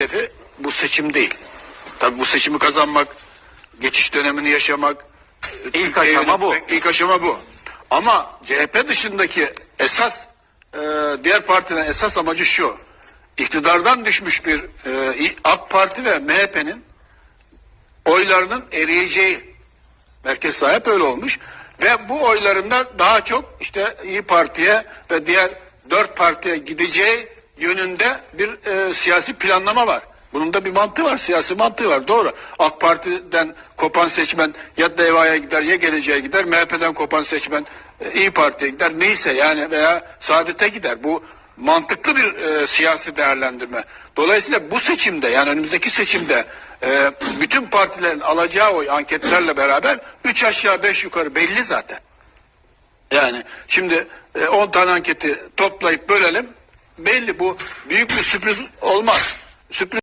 hedefi bu seçim değil. Tabii bu seçimi kazanmak, geçiş dönemini yaşamak, İlk aşama bu. İlk aşama bu. Ama CHP dışındaki esas e, diğer partinin esas amacı şu. İktidardan düşmüş bir e, AK Parti ve MHP'nin oylarının eriyeceği merkez sahip öyle olmuş ve bu oylarında daha çok işte İyi Parti'ye ve diğer dört partiye gideceği yönünde bir e, siyasi planlama var. Bunun da bir mantığı var, siyasi mantığı var. Doğru. AK Parti'den kopan seçmen ya DEVA'ya gider ya geleceğe gider. MHP'den kopan seçmen e, İyi Parti'ye gider. Neyse yani veya Saadet'e gider. Bu mantıklı bir e, siyasi değerlendirme. Dolayısıyla bu seçimde yani önümüzdeki seçimde e, bütün partilerin alacağı oy anketlerle beraber 3 aşağı 5 yukarı belli zaten. Yani şimdi e, 10 tane anketi toplayıp bölelim belli bu büyük bir sürpriz olmaz. Sürpriz